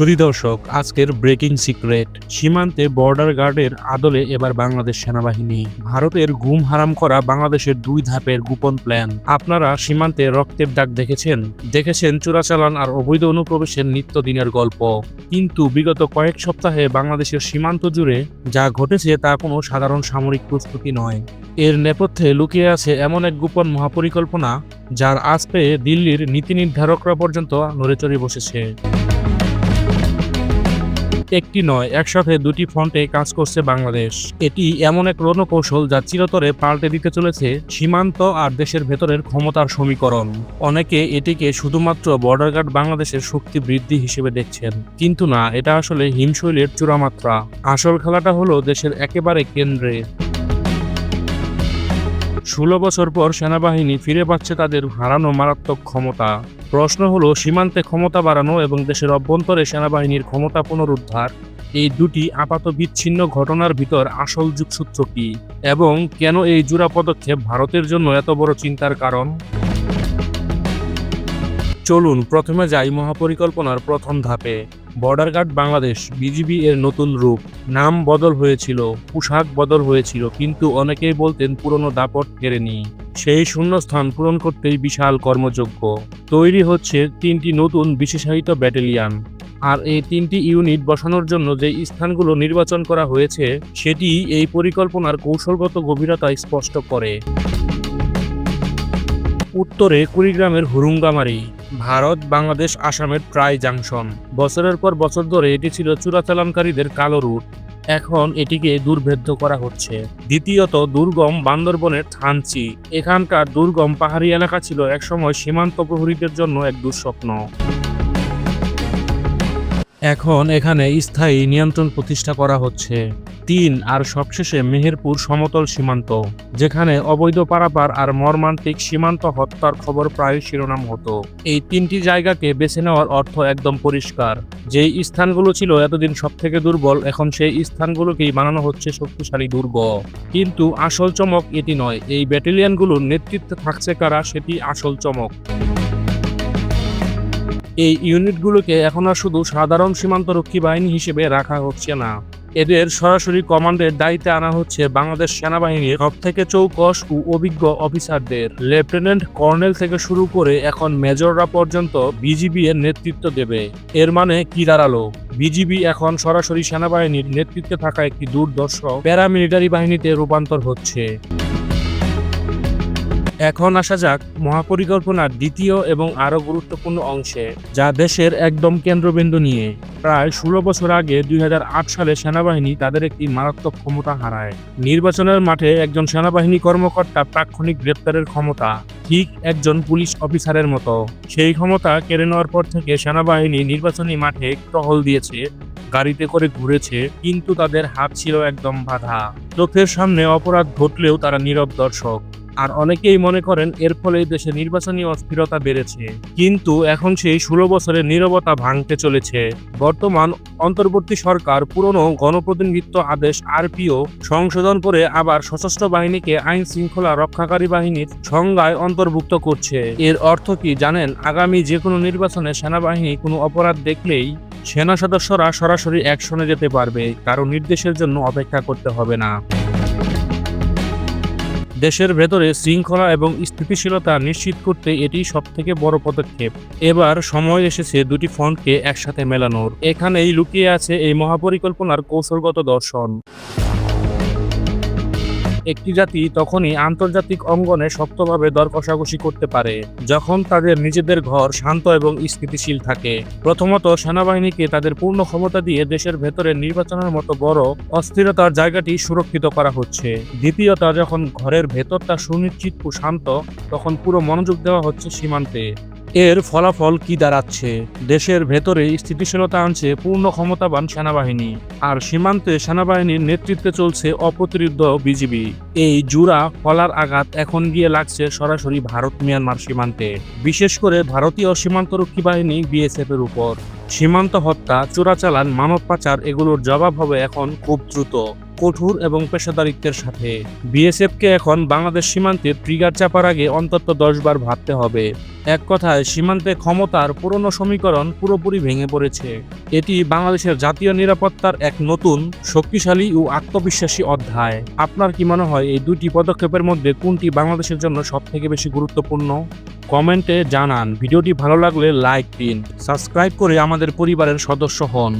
সুধী দর্শক, আজকের breaking secret. সীমান্তে বর্ডার গার্ডের আদলে এবার বাংলাদেশ সেনাবাহিনী। ভারতের ঘুম হারাম করা বাংলাদেশের দুই ধাপের গোপন প্ল্যান। আপনারা সীমান্তে রক্তের দাগ দেখেছেন? দেখেছেন চোরাচালান আর অবৈধ অনুপ্রবেশের নিত্যদিনের গল্প। কিন্তু বিগত কয়েক সপ্তাহে বাংলাদেশের সীমান্ত জুড়ে যা ঘটেছে তা কোনো সাধারণ সামরিক প্রস্তুতি নয়। এর নেপথ্যে লুকিয়ে আছে এমন এক গোপন মহাপরিকল্পনা, যার আজ পেয়ে দিল্লির নীতি নির্ধারকরা পর্যন্ত নড়েচড়ে বসেছে। একটি নয়, একসাথে দুটি ফ্রন্টে কাজ করছে বাংলাদেশ। এটি এমন এক রণকৌশল যা চিরতরে পাল্টে দিতে চলেছে সীমান্ত আর দেশের ভেতরের ক্ষমতার সমীকরণ। অনেকে এটিকে শুধুমাত্র বর্ডার গার্ড বাংলাদেশের শক্তি বৃদ্ধি হিসেবে দেখছেন। কিন্তু না, এটা আসলে হিমশৈলের চূড়ামাত্রা। আসল খেলাটা হলো দেশের একেবারে কেন্দ্রে। ষোলো বছর পর সেনাবাহিনী ফিরে পাচ্ছে তাদের হারানো মারাত্মক ক্ষমতা। প্রশ্ন হলো, সীমান্তে ক্ষমতা বাড়ানো এবং দেশের অভ্যন্তরে সেনাবাহিনীর ক্ষমতা পুনরুদ্ধার, এই দুটি আপাত বিচ্ছিন্ন ঘটনার ভিতর আসল যুগসূত্র কি? এবং কেন এই জোড়া পদক্ষেপ ভারতের জন্য এত বড় চিন্তার কারণ? চলুন, প্রথমে যাই মহাপরিকল্পনার প্রথম ধাপে। বর্ডার গার্ড বাংলাদেশ, বিজিবি এর নতুন রূপ। নাম বদল হয়েছিল, পোশাক বদল হয়েছিল, কিন্তু অনেকেই বলতেন পুরনো দাপট ফেরেনি সেই শূন্যস্থান পূরণ করতেই বিশাল কর্মযোগ্য তৈরি হচ্ছে তিনটি নতুন বিশেষায়িত ব্যাটালিয়ান। আর এই তিনটি ইউনিট বসানোর জন্য যে স্থানগুলো নির্বাচন করা হয়েছে সেটি এই পরিকল্পনার কৌশলগত গভীরতা স্পষ্ট করে। উত্তরে কুড়িগ্রামের হুরুঙ্গামারি, ভারত, বাংলাদেশ, আসামের ট্রাই জাংশন। বছরের পর বছর ধরে এটি ছিল চোরাচালানকারীদের কালো রুট। এখন এটিকে দুর্ভেদ্য করা হচ্ছে। দ্বিতীয়ত, দুর্গম বান্দরবনের থানচি। এখানকার দুর্গম পাহাড়ি এলাকা ছিল একসময় সীমান্ত প্রহরীদের জন্য এক দুঃস্বপ্ন। এখন এখানে স্থায়ী নিয়ন্ত্রণ প্রতিষ্ঠা করা হচ্ছে। তিন আর সবশেষে মেহেরপুর সমতল সীমান্ত, যেখানে অবৈধ পারাপার আর মর্মান্তিক সীমান্ত হত্যার খবর প্রায় শিরোনাম হতো। এই তিনটি জায়গাকে বেছে নেওয়ার অর্থ একদম পরিষ্কার। যেই স্থানগুলো ছিল এতদিন সব থেকে দুর্বল, এখন সেই স্থানগুলোকেই বানানো হচ্ছে শক্তিশালী দুর্গ। কিন্তু আসল চমক এটি নয়, এই ব্যাটালিয়নগুলোর নেতৃত্বে থাকছে কারা সেটি আসল চমক। এই ইউনিটগুলোকে এখন আর শুধু সাধারণ সীমান্তরক্ষী বাহিনী হিসেবে রাখা হচ্ছে না। এদের সরাসরি কমান্ডের দায়িত্বে আনা হচ্ছে বাংলাদেশ সেনাবাহিনীর সব থেকে চৌকস ও অভিজ্ঞ অফিসারদের। লেফটেন্যান্ট কর্নেল থেকে শুরু করে এখন মেজররা পর্যন্ত বিজিবি এর নেতৃত্ব দেবে। এর মানে কি দাঁড়াল? বিজিবি এখন সরাসরি সেনাবাহিনীর নেতৃত্বে থাকা একটি দুর্দর্শ প্যারামিলিটারি বাহিনীতে রূপান্তর হচ্ছে। এখন আসা যাক মহাপরিকল্পনার দ্বিতীয় এবং আরও গুরুত্বপূর্ণ অংশে, যা দেশের একদম কেন্দ্রবিন্দু নিয়ে। প্রায় ষোলো বছর আগে দুই হাজার আট সালে সেনাবাহিনী তাদের একটি মারাত্মক ক্ষমতা হারায়। নির্বাচনের মাঠে একজন সেনাবাহিনী কর্মকর্তা তাৎক্ষণিক গ্রেপ্তারের ক্ষমতা, ঠিক একজন পুলিশ অফিসারের মতো। সেই ক্ষমতা কেড়ে নেওয়ার পর থেকে সেনাবাহিনী নির্বাচনী মাঠে টহল দিয়েছে, গাড়িতে করে ঘুরেছে, কিন্তু তাদের হাত ছিল একদম বাধা। চোখের সামনে অপরাধ ঘটলেও তারা নীরব দর্শক। আর অনেকেই মনে করেন এর ফলে দেশে নির্বাচনী অস্থিরতা বেড়েছে। কিন্তু এখন সেই ষোলো বছরের নীরবতা ভাঙতে চলেছে। বর্তমান অন্তর্বর্তী সরকার পুরনো গণপ্রতিনিধিত্ব আদেশ, আরপিও, সংশোধন করে আবার সশস্ত্র বাহিনীকে আইন শৃঙ্খলা রক্ষাকারী বাহিনীর সংজ্ঞায় অন্তর্ভুক্ত করছে। এর অর্থ কি জানেন? আগামী যে কোনো নির্বাচনে সেনাবাহিনী কোনো অপরাধ দেখলেই সেনা সদস্যরা সরাসরি অ্যাকশনে যেতে পারবে। কারও নির্দেশের জন্য অপেক্ষা করতে হবে না। দেশের ভেতরে শৃঙ্খলা এবং স্থিতিশীলতা নিশ্চিত করতে এটি সবথেকে বড় পদক্ষেপ। এবার সময় এসেছে দুটি ফ্রন্টকে একসাথে মেলানোর। এখানেই লুকিয়ে আছে এই মহাপরিকল্পনার কৌশলগত দর্শন। একটি জাতি তখনই আন্তর্জাতিক অঙ্গনে শক্তভাবে দর কষাকষি করতে পারে, যখন তাদের নিজেদের ঘর শান্ত এবং স্থিতিশীল থাকে। প্রথমত, সেনাবাহিনীকে তাদের পূর্ণ ক্ষমতা দিয়ে দেশের ভেতরে নির্বাচনের মতো বড়, অস্থিরতার জায়গাটি সুরক্ষিত করা হচ্ছে। দ্বিতীয়ত, যখন ঘরের ভেতরটা সুনিশ্চিত ও শান্ত, তখন পুরো মনোযোগ দেওয়া হচ্ছে সীমান্তে। এর ফলাফল কি দাঁড়াচ্ছে? দেশের ভেতরে স্থিতিশীলতা আনছে পূর্ণ ক্ষমতাবান সেনাবাহিনী আর সীমান্তে সেনাবাহিনীর নেতৃত্বে চলছে অপ্রতিরোধ বিজিবি। এই জুড়া ফলার আঘাত এখন গিয়ে লাগছে সরাসরি ভারত মিয়ানমার সীমান্তে। বিশেষ করে ভারতীয় সীমান্তরক্ষী বাহিনী বিএসএফ এর উপর। সীমান্ত হত্যা, চোরাচালান, মানব পাচার এগুলোর জবাব হবে এখন খুব দ্রুত। কঠোর এবং পেশাদারিত্বের সাথে। বিএসএফকে এখন বাংলাদেশ সীমান্তে ট্রিগার চাপার আগে অন্তত দশবার ভাবতে হবে। এক কথায়, সীমান্তে ক্ষমতার পুরনো সমীকরণ পুরোপুরি ভেঙে পড়েছে। এটি বাংলাদেশের জাতীয় নিরাপত্তার এক নতুন, শক্তিশালী ও আত্মবিশ্বাসী অধ্যায়। আপনার কি মনে হয়, এই দুটি পদক্ষেপের মধ্যে কোনটি বাংলাদেশের জন্য সবথেকে বেশি গুরুত্বপূর্ণ? কমেন্টে জানান। ভিডিওটি ভালো লাগলে লাইক দিন, সাবস্ক্রাইব করে আমাদের পরিবারের সদস্য হন।